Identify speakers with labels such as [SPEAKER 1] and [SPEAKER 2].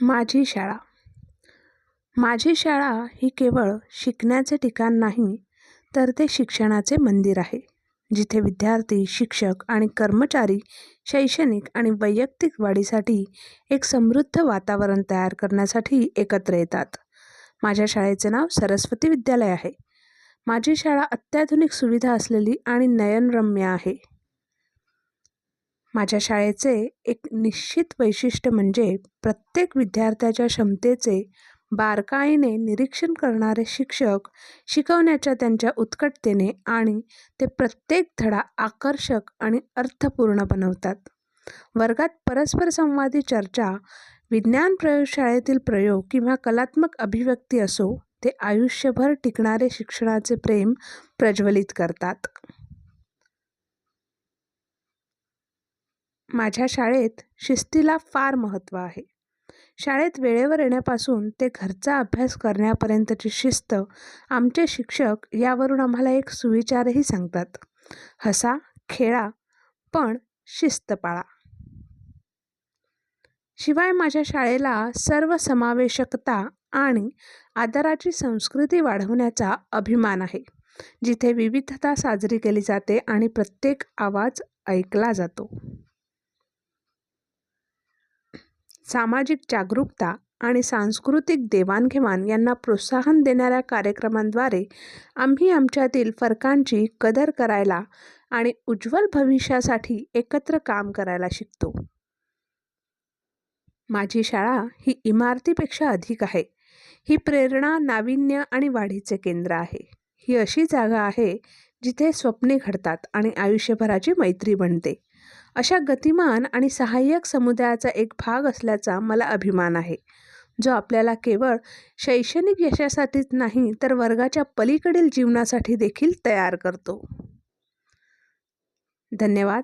[SPEAKER 1] माझी शाळा. माझी शाळा ही केवळ शिकण्याचे ठिकाण नाही तर ते शिक्षणाचे मंदिर आहे जिथे विद्यार्थी शिक्षक आणि कर्मचारी शैक्षणिक आणि वैयक्तिक वाढीसाठी एक समृद्ध वातावरण तयार करण्यासाठी एकत्र येतात. माझ्या शाळेचे नाव सरस्वती विद्यालय आहे. माझी शाळा अत्याधुनिक सुविधा असलेली आणि नयनरम्य आहे. माझ्या शाळेचे एक निश्चित वैशिष्ट्य म्हणजे प्रत्येक विद्यार्थ्याच्या क्षमतेचे बारकाईने निरीक्षण करणारे शिक्षक शिकवण्याच्या त्यांच्या उत्कटतेने आणि ते प्रत्येक धडा आकर्षक आणि अर्थपूर्ण बनवतात. वर्गात परस्पर संवादी चर्चा विज्ञान प्रयोगशाळेतील प्रयोग किंवा कलात्मक अभिव्यक्ती असो ते आयुष्यभर टिकणारे शिक्षणाचे प्रेम प्रज्वलित करतात. माझ्या शाळेत शिस्तीला फार महत्त्व आहे. शाळेत वेळेवर येण्यापासून ते घरचा अभ्यास करण्यापर्यंतची शिस्त आमचे शिक्षक यावरून आम्हाला एक सुविचारही सांगतात. हसा खेळा पण शिस्त पाळा. शिवाय माझ्या शाळेला सर्वसमावेशकता आणि आदराची संस्कृती वाढवण्याचा अभिमान आहे. जिथे विविधता साजरी केली जाते आणि प्रत्येक आवाज ऐकला जातो. सामाजिक जागरूकता आणि सांस्कृतिक देवाणघेवाण यांना प्रोत्साहन देणाऱ्या कार्यक्रमांद्वारे आम्ही आमच्यातील फरकांची कदर करायला आणि उज्ज्वल भविष्यासाठी एकत्र काम करायला शिकतो. माझी शाळा ही इमारतीपेक्षा अधिक आहे. ही प्रेरणा नाविन्य आणि वाढीचे केंद्र आहे. ही अशी जागा आहे जिथे स्वप्ने घडतात आणि आयुष्यभराची मैत्री बनते. अशा गतिमान आणि सहाय्यक समुदायाचा एक भाग असल्याचा मला अभिमान आहे. जो आपल्याला केवळ शैक्षणिक यशासाठीच नाही तर वर्गाच्या पलीकडील जीवनासाठी देखील तयार करतो. धन्यवाद.